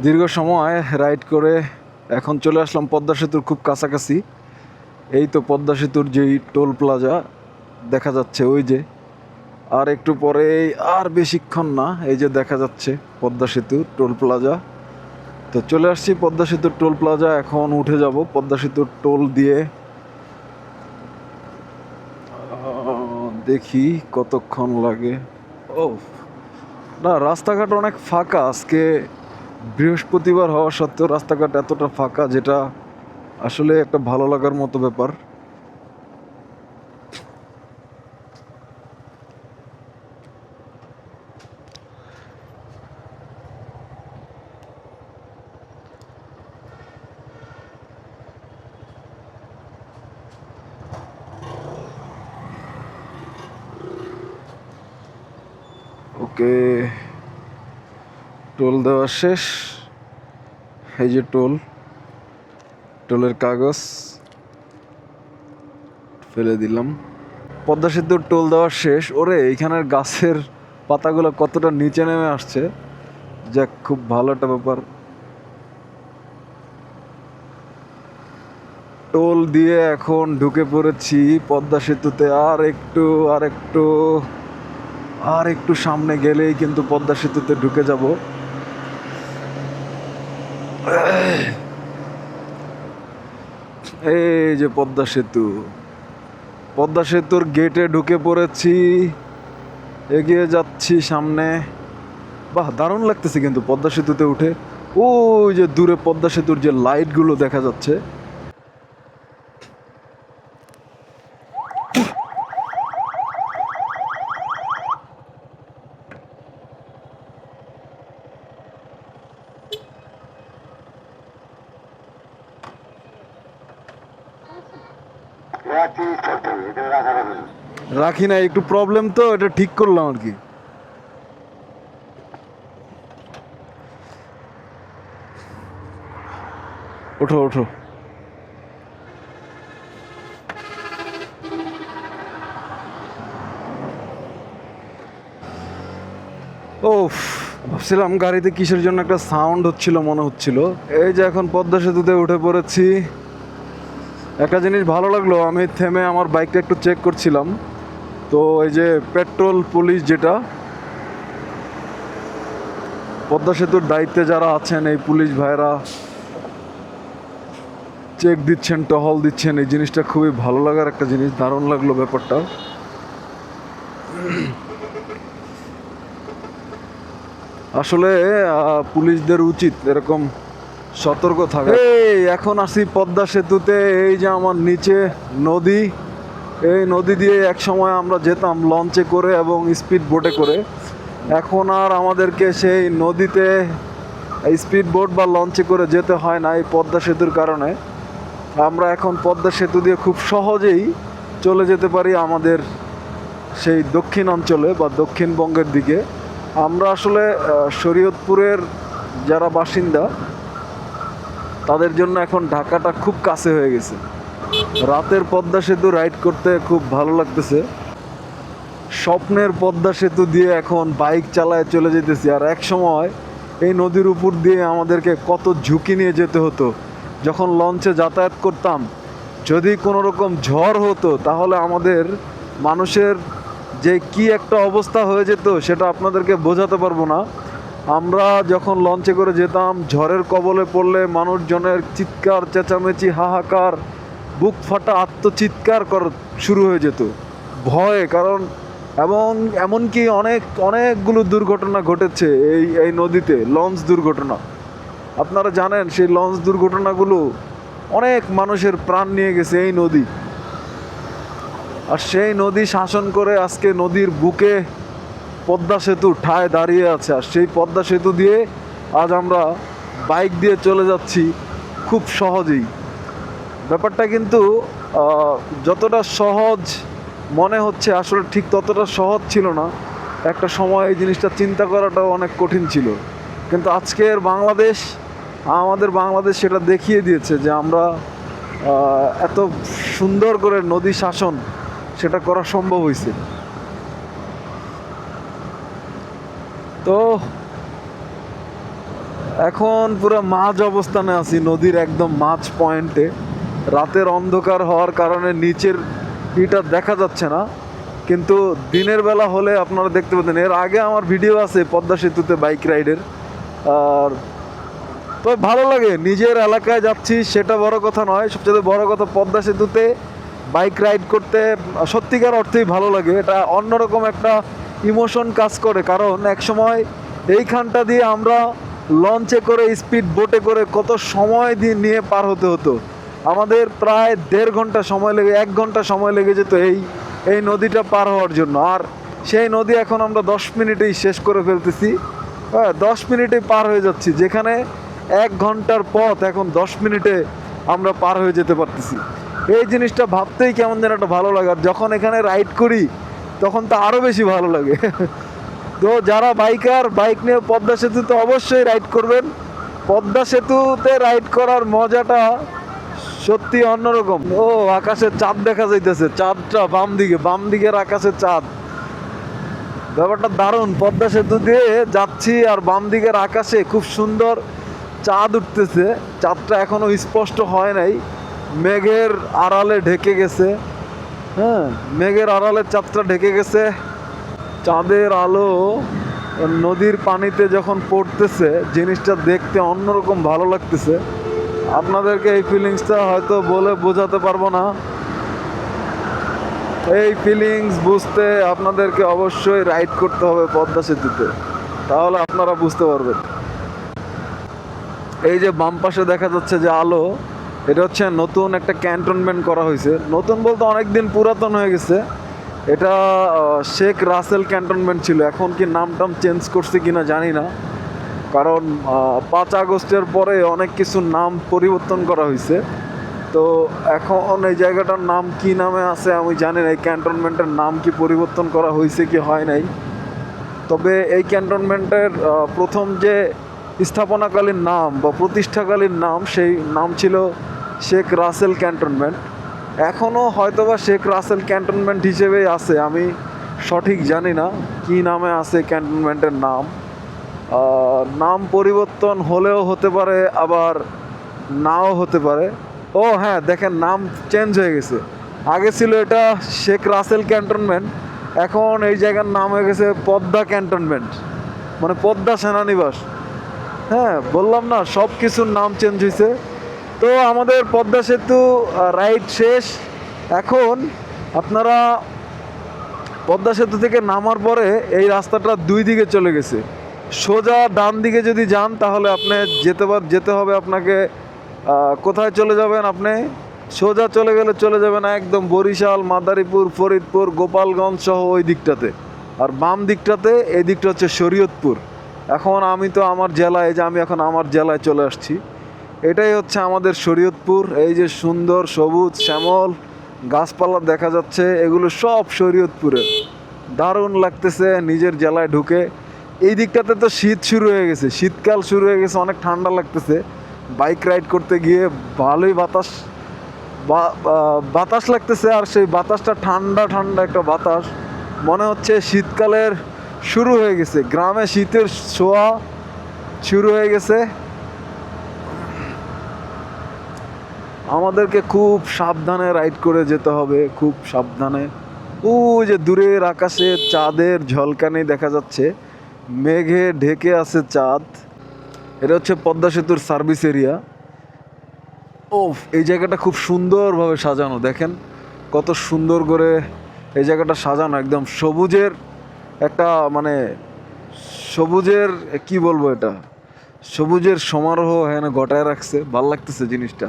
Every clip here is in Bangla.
দীর্ঘ সময় রাইড করে এখন চলে আসলাম পদ্মা সেতুর খুব কাছাকাছি। এই তো পদ্মা সেতুর যেই টোল প্লাজা দেখা যাচ্ছে ওই যে। আর একটু পরে আর বেশিক্ষণ না, এই যে দেখা যাচ্ছে পদ্মা সেতু টোল প্লাজা। তো চলে আসছি পদ্মা সেতুর টোল প্লাজা, এখন উঠে যাব পদ্মা সেতুর টোল দিয়ে। দেখি কতক্ষণ লাগে। ও না, রাস্তাঘাট অনেক ফাঁকা। আজকে বৃহস্পতিবার হওয়া সত্ত্বেও রাস্তাঘাট এতটা ফাঁকা যেটা আসলে একটা ভালো লাগার মতো ব্যাপার। ওকে টোল দেওয়া শেষ। এই যে টোল, টোলের কাগজ ফেলে দিলাম। পদ্মা সেতুর টোল দেওয়া শেষ। ওরে, এইখানের গাছের পাতাগুলো কতটা নিচে নেমে আসছে। যাক, খুব ভালো একটা ব্যাপার। টোল দিয়ে এখন ঢুকে পড়েছি পদ্মা সেতুতে। আর একটু আর একটু আর একটু সামনে গেলেই কিন্তু পদ্মা সেতুতে ঢুকে যাব। এই যে পদ্মা সেতু। পদ্মা সেতুর গেটে ঢুকে পড়েছি। এগিয়ে যাচ্ছি সামনে। বাহ, দারুণ লাগতেছে কিন্তু পদ্মা সেতুতে উঠে। ওই যে দূরে পদ্মা সেতুর যে লাইটগুলো দেখা যাচ্ছে। রাখি না। একটু প্রবলেম তো, এটা ঠিক করলাম আর কি। ওঠো ওঠো। ও ভাবছিলাম গাড়িতে কিসের জন্য একটা সাউন্ড হচ্ছিল, মনে হচ্ছিল। এই যে এখন পদ্মা সেতুতে উঠে পড়েছি। একটা জিনিস ভালো লাগল, আমি থেমে আমার বাইকটা একটু চেক করছিলাম। তো এই যে পেট্রোল পুলিশ যেটা, পদ্মা সেতুর দায়িত্বে যারা আছেন, এই পুলিশ ভাইরা চেক দিচ্ছেন, টহল দিচ্ছেন, এই জিনিসটা খুবই ভালো লাগার একটা জিনিস, দারুণ লাগল ব্যাপারটা। আসলে পুলিশদের উচিত এরকম সতর্ক থাকা। এই, এখন আসি পদ্মা সেতুতে, এই যে আমার নিচে নদী, এই নদী দিয়ে এক সময় আমরা যেতাম লঞ্চে করে এবং স্পিড বোটে করে। এখন আর আমাদেরকে সেই নদীতে স্পিড বোট বা লঞ্চে করে যেতে হয় না এই পদ্মা সেতুর কারণে। আমরা এখন পদ্মা সেতু দিয়ে খুব সহজেই চলে যেতে পারি আমাদের সেই দক্ষিণ অঞ্চলে বা দক্ষিণবঙ্গের দিকে। আমরা আসলে শরীয়তপুরের যারা বাসিন্দা তাদের জন্য এখন ঢাকাটা খুব কাছে হয়ে গেছে। রাতের পদ্মা সেতু রাইড করতে খুব ভালো লাগতেছে। স্বপ্নের পদ্মা সেতু দিয়ে এখন বাইক চালায় চলে যেতেছি। আর এক সময় এই নদীর উপর দিয়ে আমাদেরকে কত ঝুঁকি নিয়ে যেতে হতো। যখন লঞ্চে যাতায়াত করতাম, যদি কোনো রকম ঝড় হতো, তাহলে আমাদের মানুষের যে কি একটা অবস্থা হয়ে যেত, সেটা আপনাদেরকে বোঝাতে পারব না। আমরা যখন লঞ্চে করে যেতাম, ঝড়ের কবলে পড়লে মানুষজনের চিৎকার, চেঁচামেচি, হাহাকার, বুক ফাটা আত্মচিৎকার কর, শুরু হয়ে যেত। ভয়ে, কারণ এবং এমনকি অনেক, অনেকগুলো দুর্ঘটনা ঘটেছে এই এই নদীতে, লঞ্চ দুর্ঘটনা। আপনারা জানেন, সেই লঞ্চ দুর্ঘটনাগুলো অনেক মানুষের প্রাণ নিয়ে গেছে এই নদী। আর সেই নদী শাসন করে আজকে নদীর বুকে পদ্মা সেতু ঠায় দাঁড়িয়ে আছে আর সেই পদ্মা সেতু দিয়ে আজ আমরা বাইক দিয়ে চলে যাচ্ছি খুব সহজেই। ব্যাপারটা কিন্তু যতটা সহজ মনে হচ্ছে, আসলে ঠিক ততটা সহজ ছিল না। একটা সময় এই জিনিসটা চিন্তা করাটাও অনেক কঠিন ছিল। কিন্তু আজকের বাংলাদেশ, আমাদের বাংলাদেশ সেটা দেখিয়ে দিয়েছে যে আমরা এত সুন্দর করে নদী শাসন সেটা করা সম্ভব হয়েছে তো এখন পুরো মাঝ অবস্থানে আছি, নদীর একদম মাঝ পয়েন্টে রাতের অন্ধকার হওয়ার কারণে নিচের ইটা দেখা যাচ্ছে না। কিন্তু দিনের বেলা হলে আপনারা দেখতে পেতেন এর আগে আমার ভিডিও আছে পদ্মা সেতুতে বাইক রাইডের আর তো ভালো লাগে, নিজের এলাকায় যাচ্ছি, সেটা বড় কথা নয়, সবচেয়ে বড় কথা পদ্মা সেতুতে বাইক রাইড করতে, সত্যিকার অর্থেই ভালো লাগে। এটা অন্যরকম একটা ইমোশন কাজ করে, কারণ এক সময় এইখানটা দিয়ে আমরা লঞ্চে করে, স্পিড বোটে করে কত সময় দিয়ে নিয়ে পার হতে হতো। আমাদের প্রায় দেড় ঘণ্টা সময় লেগে, এক ঘণ্টা সময় লেগে যেত এই এই নদীটা পার হওয়ার জন্য। আর সেই নদী এখন আমরা দশ মিনিটেই শেষ করে ফেলতেছি। হ্যাঁ দশ মিনিটেই পার হয়ে যাচ্ছি, যেখানে এক ঘণ্টার পথ এখন দশ মিনিটে আমরা পার হয়ে যেতে পারতেছি। এই জিনিসটা ভাবতেই কেমন যেন একটা ভালো লাগে। আর যখন এখানে রাইড করি তখন তো আরও বেশি ভালো লাগে। তো যারা বাইকার, বাইক নিয়ে পদ্মা সেতুতে অবশ্যই রাইড করবেন। পদ্মা সেতুতে রাইড করার মজাটা সত্যি অন্যরকম। ও, আকাশে চাঁদ দেখা যাইতেছে, চাঁদটা বাম দিকে, বাম দিকের আকাশে চাঁদ। ব্যাপারটা দারুণ, পদ্মা সেতু দিয়ে যাচ্ছি আর বাম দিকের আকাশে খুব সুন্দর চাঁদ উঠতেছে। চাঁদটা এখনও স্পষ্ট হয় নাই, মেঘের আড়ালে ঢেকে গেছে। হ্যাঁ মেঘের আড়ালে চাঁদটা ঢেকে গেছে। চাঁদের আলো নদীর পানিতে যখন পড়তেছে, জিনিসটা দেখতে অন্যরকম ভালো লাগতেছে। আপনাদেরকে এই ফিলিংসটা হয়তো বলে বোঝাতে পারব না। এই ফিলিংস বুঝতে আপনাদেরকে অবশ্যই রাইড করতে হবে পদ্মা সেতুতে। তাহলে আপনারা বুঝতে পারবেন। এই যে বাম পাশে দেখা যাচ্ছে যে আলো এটা হচ্ছে নতুন একটা ক্যান্টনমেন্ট করা হয়েছে। নতুন বলতে অনেক দিন পুরাতন হয়ে গেছে। এটা শেখ রাসেল ক্যান্টনমেন্ট ছিল। এখন কি নাম টাম চেঞ্জ করছে কিনা জানি না। কারণ পাঁচ আগস্টের পরে অনেক কিছু নাম পরিবর্তন করা হয়েছে। তো এখন এই জায়গাটার নাম কি নামে আছে আমি জানি না। এই ক্যান্টনমেন্টের নাম কি পরিবর্তন করা হয়েছে কি হয় নাই। তবে এই ক্যান্টনমেন্টের প্রথম যে স্থাপনাকালীন নাম বা প্রতিষ্ঠাকালীন নাম, সেই নাম ছিল শেখ রাসেল ক্যান্টনমেন্ট। এখনও হয়তোবা শেখ রাসেল ক্যান্টনমেন্ট হিসেবেই আছে, আমি সঠিক জানি না কি নামে আছে ক্যান্টনমেন্টের নাম। নাম পরিবর্তন হলেও হতে পারে, আবার নাও হতে পারে। ও হ্যাঁ দেখেন, নাম চেঞ্জ হয়ে গেছে। আগে ছিল এটা শেখ রাসেল ক্যান্টনমেন্ট, এখন এই জায়গার নাম হয়ে গেছে পদ্মা ক্যান্টনমেন্ট মানে পদ্মা সেনানিবাস। হ্যাঁ বললাম না সব কিছুর নাম চেঞ্জ হয়েছে। তো আমাদের পদ্মা সেতু রাইড শেষ। এখন আপনারা পদ্মা সেতু থেকে নামার পরে এই রাস্তাটা দুই দিকে চলে গেছে। সোজা ডান দিকে যদি যান, তাহলে আপনি যেতে পার যেতে হবে আপনাকে কোথায় চলে যাবেন আপনি? সোজা চলে গেলে চলে যাবেন একদম বরিশাল, মাদারীপুর, ফরিদপুর, গোপালগঞ্জ সহ ওই দিকটাতে। আর বাম দিকটাতে, এই দিকটা হচ্ছে শরীয়তপুর। এখন আমি তো আমার জেলায় যে আমি এখন আমার জেলায় চলে আসছি। এটাই হচ্ছে আমাদের শরীয়তপুর। এই যে সুন্দর সবুজ শ্যামল গাছপালা দেখা যাচ্ছে, এগুলো সব শরীয়তপুরের দারুণ লাগতেছে নিজের জেলায় ঢুকে। এই দিকটাতে তো শীত শুরু হয়ে গেছে, শীতকাল শুরু হয়ে গেছে, অনেক ঠান্ডা লাগতেছে। বাইক রাইড করতে গিয়ে ভালোই বাতাস বাতাস লাগতেছে আর সেই বাতাসটা ঠান্ডা ঠান্ডা একটা বাতাস। মনে হচ্ছে শীতকালের শুরু হয়ে গেছে, গ্রামে শীতের ছোঁয়া শুরু হয়ে গেছে। আমাদেরকে খুব সাবধানে রাইড করে যেতে হবে, খুব সাবধানে। ও যে দূরের আকাশে চাঁদের ঝলকানি দেখা যাচ্ছে, মেঘে ঢেকে আছে চাঁদ। এটা হচ্ছে পদ্মা সেতুর সার্ভিস এরিয়া ও এই জায়গাটা খুব সুন্দরভাবে সাজানো, দেখেন কত সুন্দর করে এই জায়গাটা সাজানো, একদম সবুজের একটা মানে সবুজের, কি বলব এটা? সবুজের সমারোহ এখানে গটায় রাখছে, ভালো লাগতেছে জিনিসটা।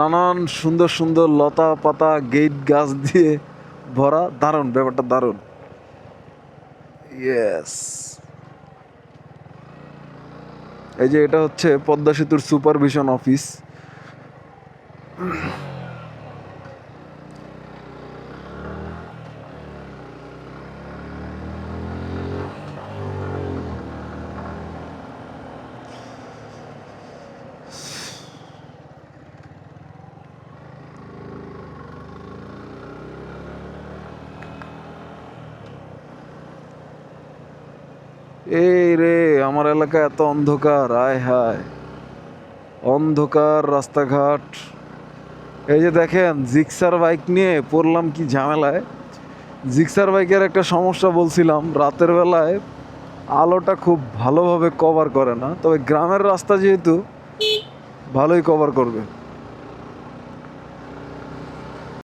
নানান সুন্দর সুন্দর লতা পাতা গেট গাছ দিয়ে ভরা। দারুণ, ব্যাপারটা দারুণ। ইয়েস এই যে এটা হচ্ছে পদ্মা সেতুর সুপারভিশন অফিস। এই রে, আমার এলাকা এত অন্ধকার, আয় হায়। অন্ধকার রাস্তাঘাট। এই যে দেখেন, জিক্সার বাইক নিয়ে পড়লাম কি ঝামেলায়? জিক্সার বাইকের একটা সমস্যা বলছিলাম, রাতের বেলায় আলোটা খুব ভালোভাবে কভার করে না। তবে গ্রামের রাস্তা যেহেতু, ভালোই কভার করবে।